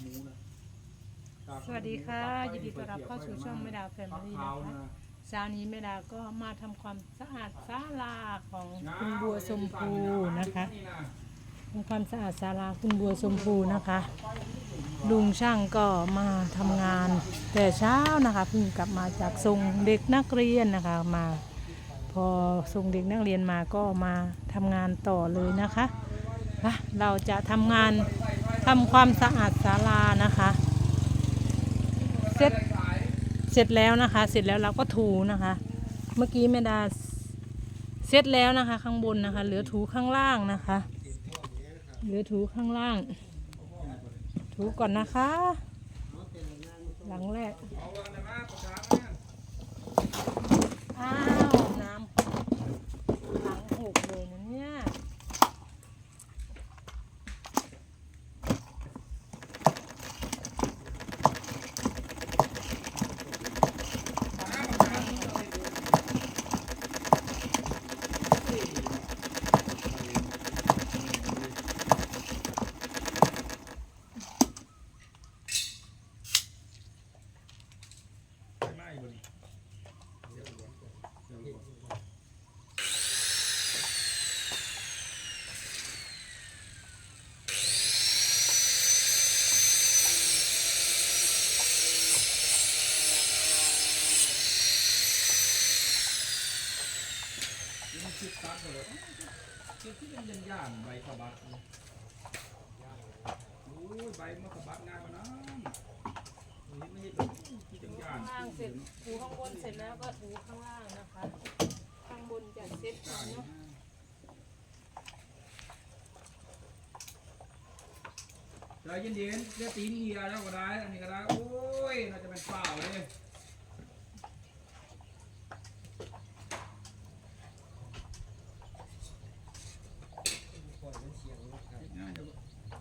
หมูนะสวัสดีค่ะยินดีต้อนรับเข้าสู่ช่องแม่ดาแฟมิลี่ขาวนะคะนะเช้านี้แม่ดาก็มาทำความสะอาดศาลาของคุณบัวชมพูนะคะทำความสะอาดศาลาคุณบัวชมพูนะคะ ลุงช่างก็มาทำงาน แต่เช้านะคะเพิ่งกลับมาจากส่งเด็กนักเรียนนะคะมา พอส่งเด็กนักเรียนมาก็มาทำงานต่อเลยนะคะอะเราจะทำงาน ทำความสะอาดศาลานะคะ เสร็จเสร็จแล้วนะคะ เสร็จแล้วเราก็ถูนะคะ เมื่อกี้แม่ดาเสร็จแล้วนะคะ ข้างบนนะคะ เหลือถูข้างล่างนะคะ เหลือถูข้างล่าง ถูก่อนนะคะ หลังแรกอ้าวน้ำหลังหกเลยนะเนี่ย มัน คิดตัดเลยคิดที่เป็นยันย่านใบขบัดโอ้ยใบมะขบัดงานมานะนี่ไม่ใช่แบบที่จังย่านข้างล่างเสร็จถูข้างบนเสร็จแล้วก็ถูข้างล่างนะคะ ข้างบนจะเสร็จก่อนเนาะใจเย็นๆเรียกตีนเฮียแล้วก็ได้ อันนี้ก็ได้ โอ้ยน่าจะเป็นเปล่าเลย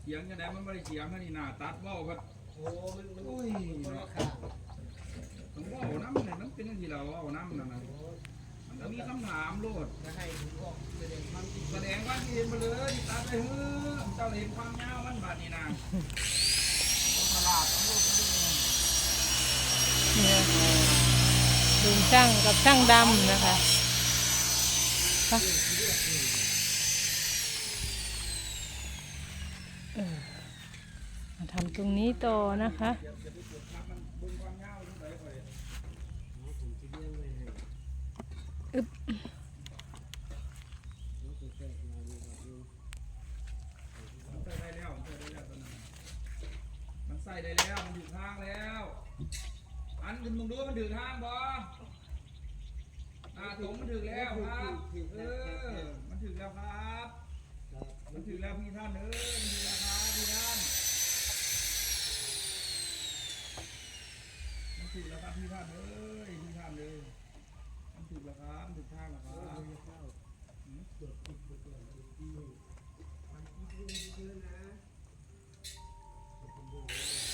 เสียงยังไงมันไม่ได้เสียงอันนี้หน้าตัดเบ้าก็โอ้ มันมันโอ้ยคนละเนาะข้างผมว่าเอาน้ำเนี่ยมันเป็นอย่างที่เราเอาน้ำนั่นนะมันก็มีคำถามโลด จะให้ผมบอกแสดงความจริงแสดงว่าที่เห็นมาเลยตัดไปเฮ้อเจ้าเห็นความยาวมันบาดนี่นะต้องตลาดต้องโลกต้องดูเนี่ยลุงช่างกับช่างดำนะคะไปเออมาทำ ตรงนี้ต่อนะคะอึบใส่ได้แล้วมันถึงทางแล้ว อันอื่นมึงดูมันถึงทางบออ่าถงมันถึงแล้วครับเออมันถึงแล้วครับ มันถึงแล้วพี่ท่านเออมันถึงแล้วครับพี่ท่านมันถึงแล้วครับพี่ท่านเอ้ยพี่ท่านเลยมันถึงแล้วครับถึงทางแล้วค เอา รับ เลยเข้าตรวจติดไปก่อนติดที่มันคิดเยอะๆนะผมดูแล้ว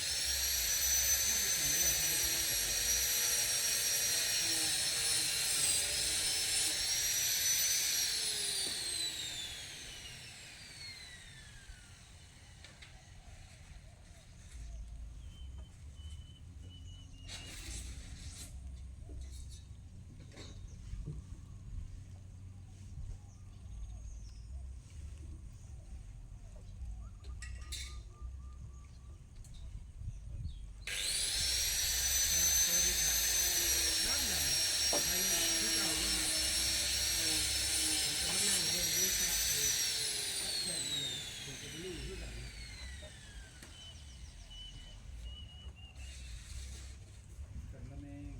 สันละแนง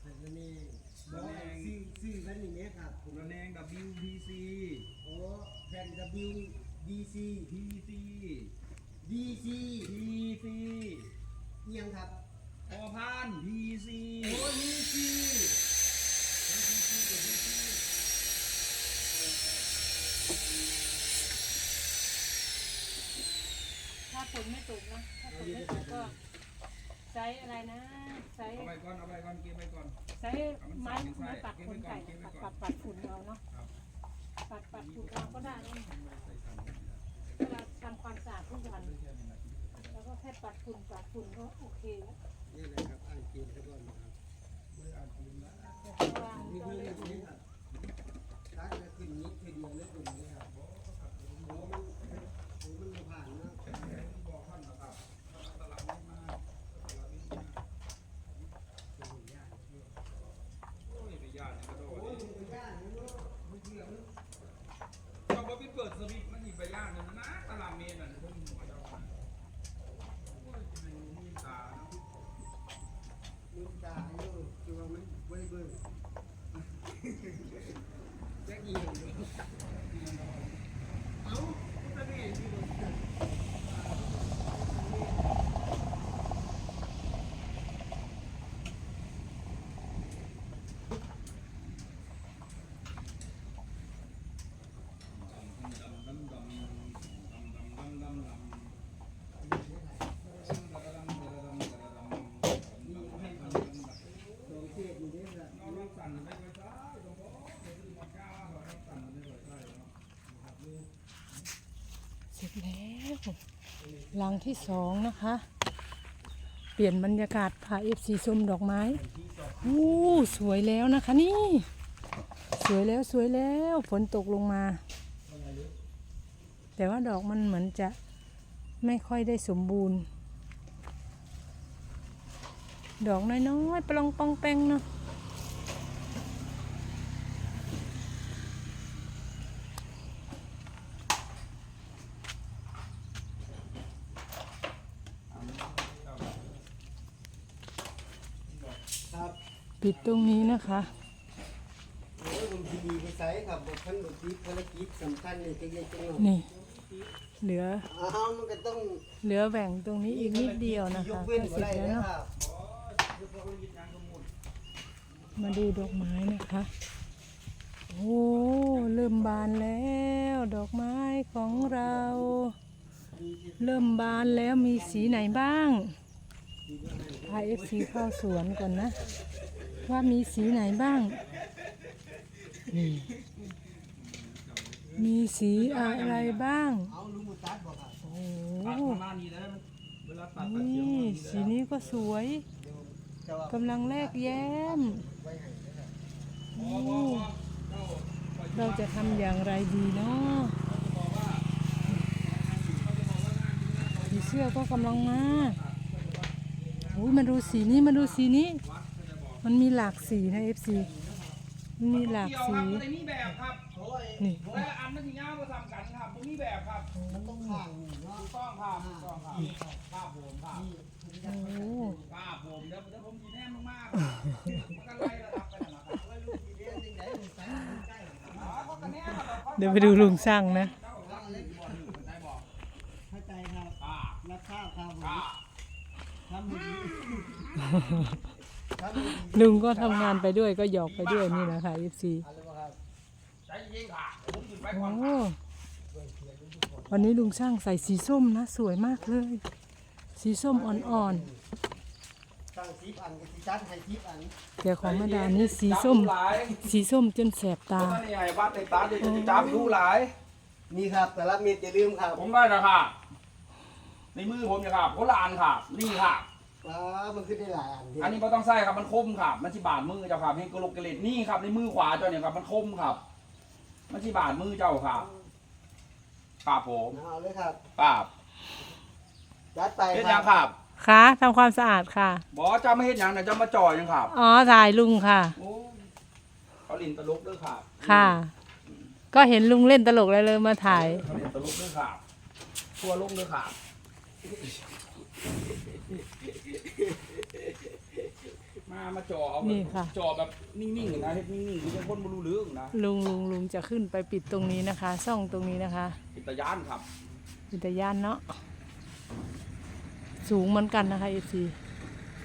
แต่ละนี่บอกซื้อซื้อแผ่นนี้ไหมครับผม ระแนง WPC โอ้ แผ่น WDC PC DC PC เอียงครับพอพาน PC โอ้ DC ถ้าฝนไม่ตกนะถ้าฝนไม่ตกก็ใช้อะไรนะใช้เอาไปก่อนเอาไปก่อนเก็บไปก่อนใช้ไม้ไม้ปัดขนไก่ปัดปัดปัดฝุ่นเอาเนาะครับ ปัดปัดฝุ่นเอาก็ได้นะเวลาทำความสะอาดทุกวัน แล้วก็แค่ปัดฝุ่นปัดฝุ่นก็โอเคแล้ว นี่แหละครับอันเกณฑ์ซะก่อนนะครับ ไม่ได้อ่านคืนนะ แต่ข้างล่าง มี ก็ เพื่อน เล็ แบบ ก นี้ครับตัดแล้วขึ้นนี้ทีเดียวแล้วขึ้นนี้ครับโอ้มันโอ้มันบ่ผ่านนะ บอกท่านนะครับตลาดนี้มาตลาดนี้มา เป็นหนึ่งอย่างเดียว โอ้ยไม่ยากนะกระโดด โอ้ยเป็นย่างนี่เนาะไม่เชื่อมัน เจ้าบ่ไปเปิดสวิตช์มันหยิบไปย่างนะนะตลาดเมนน่ะเพิ่งหัวเจ้าค่ะโอ้ยจะเป็นมีตาเนาะ ลืมตาอยู่คือว่ามันบ่ได้เบิ่งแจ๊กยิงเอ้ามันก็ดีที่มัน สองเศษอยู่นี่แหละ เสร็จแล้ว หลังที่สองนะคะ เปลี่ยนบรรยากาศพาเอฟซีชมดอกไม้อู้สวยแล้วนะคะนี่ สวยแล้วสวยแล้วฝนตกลงมา แต่ว่าดอกมันเหมือนจะไม่ค่อยได้สมบูรณ์ ดอกน้อยๆปลองปองแปงเนาะ ครับ ปิดตรงนี้นะคะ โอ้ยผมทีดีไปใส่ครับบอกท่านบอกติดภารกิจสำคัญ นี่จะยังจังหวะนี่เหลืออ้าวมันก็ต้องเหลือแบ่งตรงนี้อีกนิดเดียวนะยคะกก็เว้นเสบ่ร็จได้แล้วนะเนาะครับมาดูดอกไม้นะคะ โอ้เริ่มบานแล้ว ดอกไม้ของเรา เริ่มบานแล้วมีสีไหนบ้างพาเอฟซีเข้าสวนก่อนนะ ว่ามีสีไหนบ้าง นี่มีสีอะไรบ้าง โอ้ตัดประมาณนี้นะเวลาตัดตัดเสียงนี่มันสีนี้ก็สวยกำลังแลกแย้ม เราจะทำอย่างไรดีเนาะผีเสื้อก็กำลังมาโอ้ยมาดูสีนี้มาดูสีนี้ มันมีหลากสีนะเอฟซีมันมีหลากเกี่ยวสีครับบ่ได้มีแบบครับโอ้ยนี่แต่อันมันสิยาวบ่ซ้ำกันครับบ่มีแบบครับมันต้องข้างนี่เนาะถูกต้องครับถูกต้องครับภาพผมครับโอ้ภาพผมเดี๋ยวเดี๋ยวผมสิแนมมากๆมันก็ไล่ระดับไปนั่นล่ะครับว่าลูกที่เรียนจังได๋มันใส่มันใกล้อ๋อก็แนมครับเดี๋ยวไปดูลุงช่างนะเจ้าครับเล็กบ่หนึ่งเข้าใจบ่เข้าใจครับอ่ารับทราบครับผมอ่าทำดีทำดี ลุงก็ทำงานไปด้วยก็หยอกไปด้วยนี่นะคะเอฟซีอะไรบ่ครับใจเย็นค่ะเดี๋ยวผมขึ้นไปโอ้ก่อนครับวันนี้ลุงช่างใส่สีส้มนะ สวยมากเลย สีส้มอ่อนตั้งสิบอันก็สิจัดให้สิบอันๆ แต่ของแม่ดานี่สีส้มจับหลายสีส้มจนแสบตาตานี่ไอ้บ้านในตาเดี๋ยวจะจับดูหลาย นี่ครับแต่ละเม็ดอย่าลืมครับผมได้นะค่ะในมือผมเนี่ยครับโบราณค่ะนี่ค่ะ ว้ามันขึ้นได้หลายอันเดียวอันนี้ไม่ต้องใส่ครับมันคมครับ มันสิบาดมือเจ้าครับเฮงกระโหลกกระเลดนี่ครับในมือขวาเจ้าเนี่ยครับมันคมครับ มันสิบาดมือเจ้าครับครับผมเอาเลยครับครับจัดไปเฮ็ดคยัรังบครับค่ะทำความสะอาดค่ะ บอกว่าเจ้าไม่เฮ็ดหยังนะเจ้ามาจ่อยังครับอ๋อถ่ายลุงค่ะ โอ้เขาลินตลกเด้อครับค่ะ ก็เห็นลุงเล่นตลกเลยเลยมาถ่ายเขาลินตลกเด้อครับทั่วโลกเด้อครับ มามาจ่อเอานี่ค่ะ จ่อแบบนิ่งๆนะเฮ็ดนิ่งๆคือจังคนบ่รู้เรื่องนะลุงลุงลุงจะขึ้นไปปิดตรงนี้นะคะ ซ่องตรงนี้นะคะปิตยานครับวิทยานเนาะสูงเหมือนกันนะคะเอซี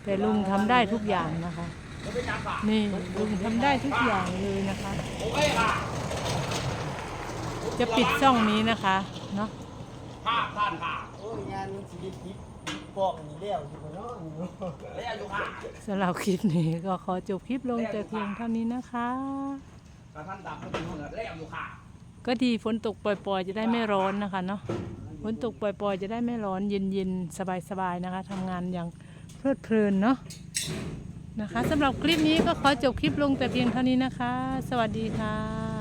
แต่ลุงทำได้ทุกอย่างนะคะ แล้วเป็นยังค่ะนี่ลุงทำได้ทุกอย่างเลยนะคะ โอเคค่ะจะปิดช่องนี้นะคะเนาะ ภาพท่านค่ะโอ้ ยงานมันสิได้คลิปปอกนี่แล้วอยู่บ่เนาะนี่เรียกอยู่ค่ะสำหรับคลิปนี้ก็ขอจบคลิปลงแต่เพียงเท่านี้นะคะท่านตามเขาเป็นคนเรียกอยู่ค่ะ ก็ดีฝนตกปล่อยๆ จะได้ไม่ร้อนนะคะเนาะฝนตกปล่อยๆ จะได้ไม่ร้อนเย็นๆ สบายๆนะคะทำงานอย่างเพลิดเพลินเนาะนะคะสำหรับคลิปนี้ก็ขอจบคลิปลงแต่เพียงเท่านี้นะคะ สวัสดีค่ะ